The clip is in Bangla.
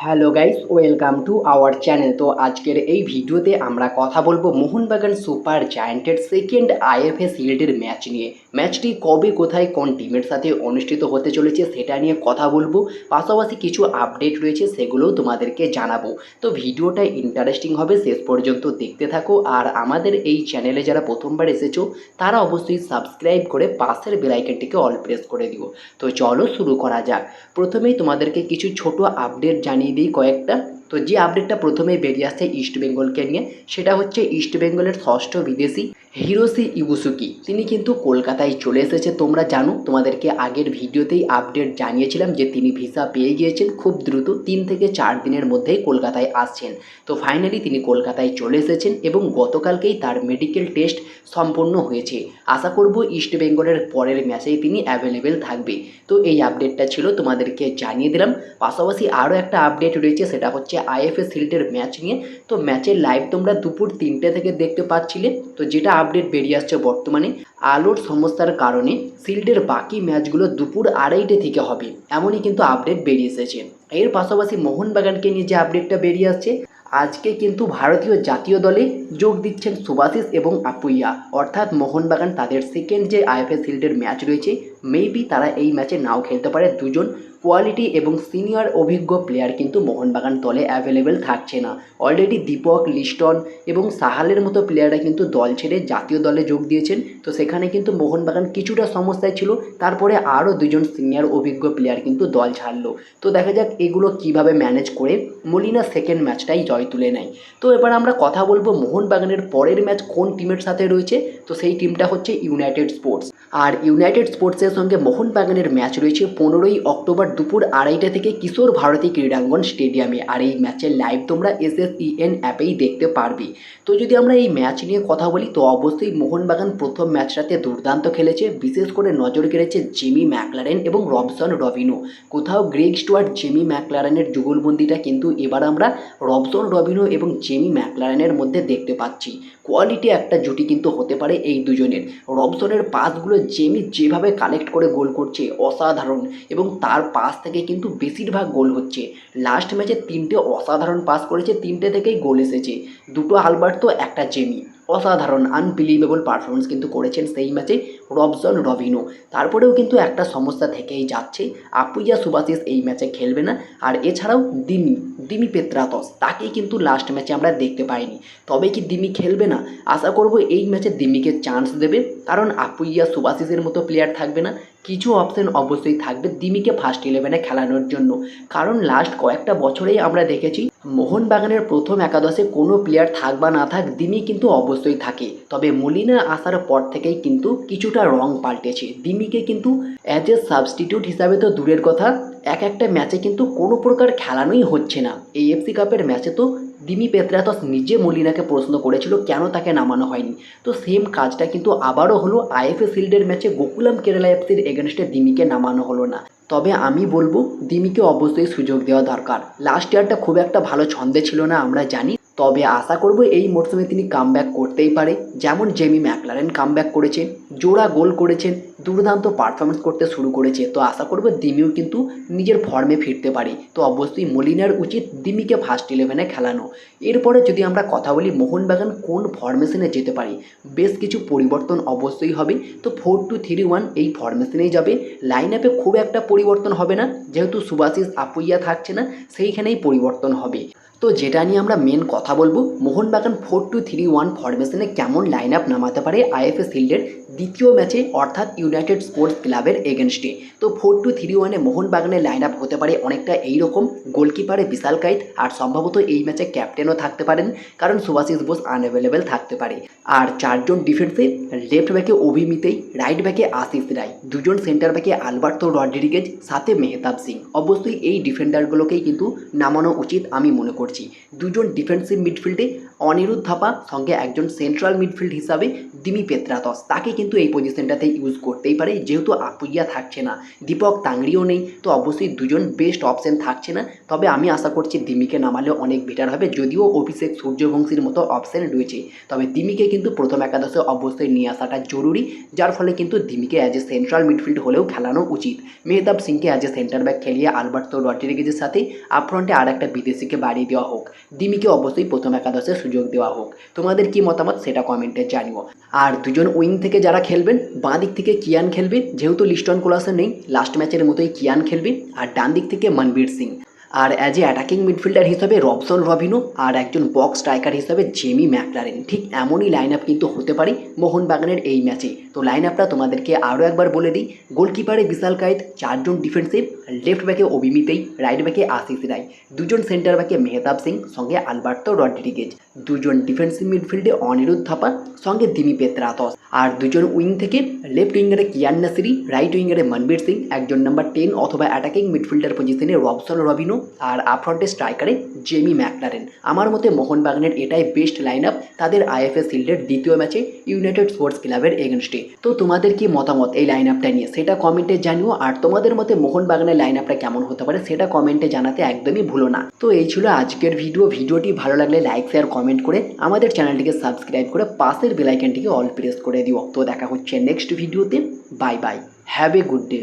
Hello guys welcome to our channel তো আজকের এই ভিডিওতে আমরা কথা বলব মোহনবাগান সুপার জায়েন্টের সেকেন্ড আইএফএ সিলেটের ম্যাচ নিয়ে। ম্যাচটি কবে, কোথায়, কোন টিমের সাথে অনুষ্ঠিত হতে চলেছে সেটা নিয়ে কথা বলব। পাশাপাশি কিছু আপডেট রয়েছে সেগুলোও তোমাদেরকে জানাব। তো ভিডিওটা ইন্টারেস্টিং হবে, শেষ পর্যন্ত দেখতে থাকো। আর আমাদের এই চ্যানেলে যারা প্রথমবার এসেছ, তারা অবশ্যই সাবস্ক্রাইব করে পাশের বেলাইকনটিকে অল প্রেস করে দিও। তো চলো শুরু করা যাক। প্রথমেই তোমাদেরকে কিছু ছোট আপডেট জানিয়ে দিই কয়েকটা। তো যে আপডেটটা প্রথমেই বেরিয়ে আসছে ইস্ট বেঙ্গলকে নিয়ে, সেটা হচ্ছে ইস্ট বেঙ্গলের ষষ্ঠ বিদেশি। Hiroshi Ibusuki. তিনি কিন্তু কলকাতায় চলে এসেছে। তোমরা জানো, তোমাদেরকে আগের ভিডিওতেই আপডেট জানিয়েছিলাম যে তিনি ভিসা পেয়ে গিয়েছেন খুব দ্রুত, তিন থেকে চার দিনের মধ্যেই কলকাতায় আসছেন। তো ফাইনালি তিনি কলকাতায় চলে এসেছেন এবং গতকালকেই তার মেডিকেল টেস্ট সম্পন্ন হয়েছে। আশা করব ইস্ট বেঙ্গলের পরের ম্যাচেই তিনি অ্যাভেলেবেল থাকবে। তো এই আপডেটটা ছিল, তোমাদেরকে জানিয়ে দিলাম। পাশাপাশি আরও একটা আপডেট রয়েছে, সেটা হচ্ছে আইএফএ সিল্ডের ম্যাচ নিয়ে। তো ম্যাচের লাইভ তোমরা দুপুর তিনটে থেকে দেখতে পাচ্ছিলে। তো যেটা আপডেট বেরিয়ে আসছে বর্তমানে। আলোর সমস্যার কারণে শিল্ডের বাকি ম্যাচগুলো দুপুর আড়াইটে থেকে হবে, এমনই কিন্তু আপডেট বেরিয়ে এসেছে। এর পাশাপাশি মোহনবাগানকে নিয়ে যে আপডেটটা বেরিয়ে আসছে, আজকে কিন্তু ভারতীয় জাতীয় দলে যোগ দিচ্ছেন সুভাশিস এবং আপুইয়া। অর্থাৎ মোহনবাগান তাদের সেকেন্ড যে আইএফএ শিল্ডের ম্যাচ রয়েছে মেবি তারা এই ম্যাচে নাও খেলতে পারে দুজন। কোয়ালিটি এবং সিনিয়র অভিজ্ঞ প্লেয়ার কিন্তু মোহনবাগান দলে অ্যাভেলেবেল থাকছে না। অলরেডি দীপক, লিস্টন এবং সাহালের মতো প্লেয়াররা কিন্তু দল ছেড়ে জাতীয় দলে যোগ দিয়েছেন। তো সেখানে কিন্তু মোহনবাগান কিছুটা সমস্যায় ছিল, তারপরে আরও দুজন সিনিয়র অভিজ্ঞ প্লেয়ার কিন্তু দল ছাড়লো। তো দেখা যাক এগুলো কীভাবে ম্যানেজ করে। মলিনা সেকেন্ড ম্যাচটাই জয় তুলে নেয়। তো এবার আমরা কথা বলব মোহনবাগানের পরের ম্যাচ কোন টিমের সাথে রয়েছে। তো সেই টিমটা হচ্ছে ইউনাইটেড স্পোর্টস আর ইউনাইটেড স্পোর্টসের সঙ্গে মোহনবাগানের ম্যাচ রয়েছে পনেরোই অক্টোবর দুপুর আড়াইটা থেকে কিশোর ভারতী ক্রীড়াঙ্গন স্টেডিয়ামে। আর এই ম্যাচের লাইভ তোমরা এস এস ইএন অ্যাপেই দেখতে পারবে। তো যদি আমরা এই ম্যাচ নিয়ে কথা বলি, তো অবশ্যই মোহনবাগান প্রথম ম্যাচটাতে দুর্দান্ত খেলেছে। বিশেষ করে নজর কেড়েছে জিমি ম্যাকলারেন এবং রবসন রবিনো। কোথাও গ্রেগ স্টুয়ার্ট, জেমি ম্যাকলারেনের যুগলবন্দিটা কিন্তু এবার আমরা রবসন রবিনো এবং জেমি ম্যাকলারেনের মধ্যে দেখতে পাচ্ছি। কোয়ালিটি একটা জুটি কিন্তু হতে পারে এই দুজনের। রবসনের পাসগুলো জেমি যেভাবে কালেক্ট করে গোল করছে, অসাধারণ। এবং তার পাস থেকে কিন্তু বেশিরভাগ গোল হচ্ছে। লাস্ট ম্যাচে তিনটে অসাধারণ পাস করেছে, তিনটে থেকেই গোল এসেছে। দুটো আলবার্ট তো, একটা জেমি অসাধারণ আনবিলিভেবল পারফরমেন্স কিন্তু করেছেন সেই ম্যাচে রবজন রবিনো। তারপরেও কিন্তু একটা সমস্যা থেকেই যাচ্ছে, আপুইয়া সুবাসিস এই ম্যাচে খেলবে না। আর এছাড়াও দিমি দিমি পেত্রাতস, তাকে কিন্তু লাস্ট ম্যাচে আমরা দেখতে পাইনি। তবে কি দিমি খেলবে না? আশা করব এই ম্যাচে দিমিকে চান্স দেবে, কারণ আপুইয়া সুবাসিসের মতো প্লেয়ার থাকবে না। কিছু অপশন অবশ্যই থাকবে দিমিকে ফার্স্ট ইলেভেনে খেলানোর জন্য। কারণ লাস্ট কয়েকটা বছরেই আমরা দেখেছি মোহনবাগানের প্রথম একাদশে কোনো প্লেয়ার থাক বা না থাক দিমি কিন্তু অবশ্যই থাকে। তবে মলিনা আসার পর থেকেই কিন্তু কিছুটা রং পাল্টেছে। দিমিকে কিন্তু অ্যাজ এ সাবস্টিটিউট হিসাবে তো দূরের কথা, এক একটা ম্যাচে কিন্তু কোনো প্রকার খেলানোই হচ্ছে না। এই এফসি কাপের ম্যাচে তো দিমি পেত্রাতস নিজে মলিনাকে প্রশ্ন করেছিল কেন তাকে নামানো হয়নি। তো সেম কাজটা কিন্তু আবারও হলো আইএফএ শিল্ডের ম্যাচে গোকুলাম কেরালা এফসির এগেনস্টে দিমিকে নামানো হলো না। তবে আমি বলব, দিমিকে অবশ্যই সুযোগ দেওয়া দরকার। লাস্ট ইয়ারটা খুব একটা ভালো ছন্দে ছিল না, আমরা জানি। তবে আশা করব এই মরশুমে তিনি কামব্যাক করতেই পারে। যেমন জেমি ম্যাকলারেন কামব্যাক করেছেন, জোড়া গোল করেছেন, দুর্দান্ত পারফরমেন্স করতে শুরু করেছে। তো আশা করব দিমিও কিন্তু নিজের ফর্মে ফিরতে পারে। তো অবশ্যই মলিনার উচিত দিমিকে ফার্স্ট ইলেভেনে খেলানো। এরপরে যদি আমরা কথা বলি মোহনবাগান কোন ফরমেশনে যেতে পারে, বেশ কিছু পরিবর্তন অবশ্যই হবে। তো ফোর টু থ্রি ওয়ান এই ফরমেশনেই যাবে। লাইন আপে খুব একটা পরিবর্তন হবে না। যেহেতু সুভাশিস আপুইয়া থাকছে না, সেইখানেই পরিবর্তন হবে। তো যেটা নিয়ে আমরা মেন কথা বলব, Mohun Bagan four two three one ফরমেশনে কেমন লাইন আপ নামাতে পারে আইএফএ শিল্ডের দ্বিতীয় ম্যাচে অর্থাৎ ইউনাইটেড স্পোর্টস ক্লাবের এগেনস্টে তো ফোর টু থ্রি ওয়ানে মোহনবাগানের লাইন আপ হতে পারে অনেকটা এইরকম। গোলকিপারে বিশাল কাইত। আর সম্ভবত এই ম্যাচে ক্যাপ্টেনও থাকতে পারেন। কারণ সুভাশিস বোস আনঅ্যাভেলেবেল থাকতে পারে। আর চারজন ডিফেন্সে লেফট ব্যাকে অভিমিতেই রাইট ব্যাকে আশিস রায়। দুজন সেন্টার ব্যাকে আলবার্তো রড্রিগেজ, সাথে মেহতাব সিং। অবশ্যই এই ডিফেন্ডারগুলোকেই কিন্তু নামানো উচিত আমি মনে করছি। দুজন ডিফেন্সিভ মিডফিল্ডে অনিরুদ্ধ থাপা সঙ্গে একজন সেন্ট্রাল মিডফিল্ড হিসাবে দিমি পেত্রাতস তাকে কিন্তু এই পজিশনটাতে ইউজ করতেই পারে, যেহেতু আপুইয়া থাকছে না। দীপক তাংড়িও নেই, তো অবশ্যই দুজন বেস্ট অপশন থাকছে না। তবে আমি আশা করছি দিমিকে নামালে অনেক বেটার হবে, যদিও অভিষেক সূর্যবংশীর মতো অপশন রয়েছে। তবে দিমিকে কিন্তু প্রথম একাদশে অবশ্যই নিয়ে আসাটা জরুরি, যার ফলে কিন্তু দিমিকে অ্যাজ এ সেন্ট্রাল মিডফিল্ড হলেও খেলানো উচিত। মেহতাব সিংকে অ্যাজ এ সেন্টার ব্যাক খেলিয়ে আলবার্তো রড্রিগেজের সাথে আপফ্রন্টে আর একটা বিদেশিকে বাড়িয়ে দেওয়া হোক। দিমিকে অবশ্যই প্রথম একাদশে সুযোগ দেওয়া হোক। তোমাদের কি মতামত সেটা কমেন্টে জানিও। আর দুজন উইং থেকে যারা খেলবেন, বাঁ দিক থেকে কিয়ান খেলবে যেহেতু লিস্টন কোলাসে নেই, লাস্ট ম্যাচের মতোই কিয়ান খেলবে আর ডান দিক থেকে মনবীর সিং। আর অ্যাজ এ অ্যাটাকিং মিডফিল্ডার হিসাবে রবসন রবিনো আর একজন বক্স স্ট্রাইকার হিসাবে জেমি ম্যাকলারেন। ঠিক এমনই লাইন আপ কিন্তু হতে পারে মোহনবাগানের এই ম্যাচে। তো লাইন আপটা তোমাদেরকে আরও একবার বলে দিই। গোলকিপারে বিশাল কায়েত চারজন ডিফেন্সিভ লেফট ব্যাকে অভিমিতেই রাইট ব্যাকে আশিস রায়। দুজন সেন্টার ব্যাকে মেহতাব সিং, সঙ্গে আলবার্তো রড্রিগেজ। দুজন ডিফেন্সিভ মিডফিল্ডে অনিরুদ্ধ থাপা সঙ্গে দিমি পেত্রাতস আর দুজন উইং থেকে লেফট উইঙ্গারে কিয়ান নাসিরি রাইট উইঙ্গারে মনবীর সিং, একজন নাম্বার টেন অথবা অ্যাটাকিং মিডফিল্ডার পজিশনে রবসন রবিনো আর আপফ্রন্টে স্ট্রাইকারে জেমি ম্যাকলারেন। আমার মতে মোহনবাগানের এটাই বেস্ট লাইন আপ তাদের আইএফএ শিল্ডের দ্বিতীয় ম্যাচে ইউনাইটেড স্পোর্টস ক্লাবের এগেনস্টে তো তোমাদের কি মতামত এই লাইন আপটা নিয়ে? সেটা কমেন্টে জানিও। আর তোমাদের মতে মোহনবাগানের লাইন আপটা কেমন হতে পারে? সেটা কমেন্টে জানাতে একদমই ভুলো না। তো এই ছিল আজকের ভিডিও ভিডিওটি ভালো লাগলে লাইক শেয়ার কমেন্ট করে আমাদের চ্যানেলটিকে সাবস্ক্রাইব করে পাশের বেলাইকানটিকে অল প্রেস করে দিও। তো দেখা হচ্ছে নেক্সট ভিডিওতে bye bye have a good day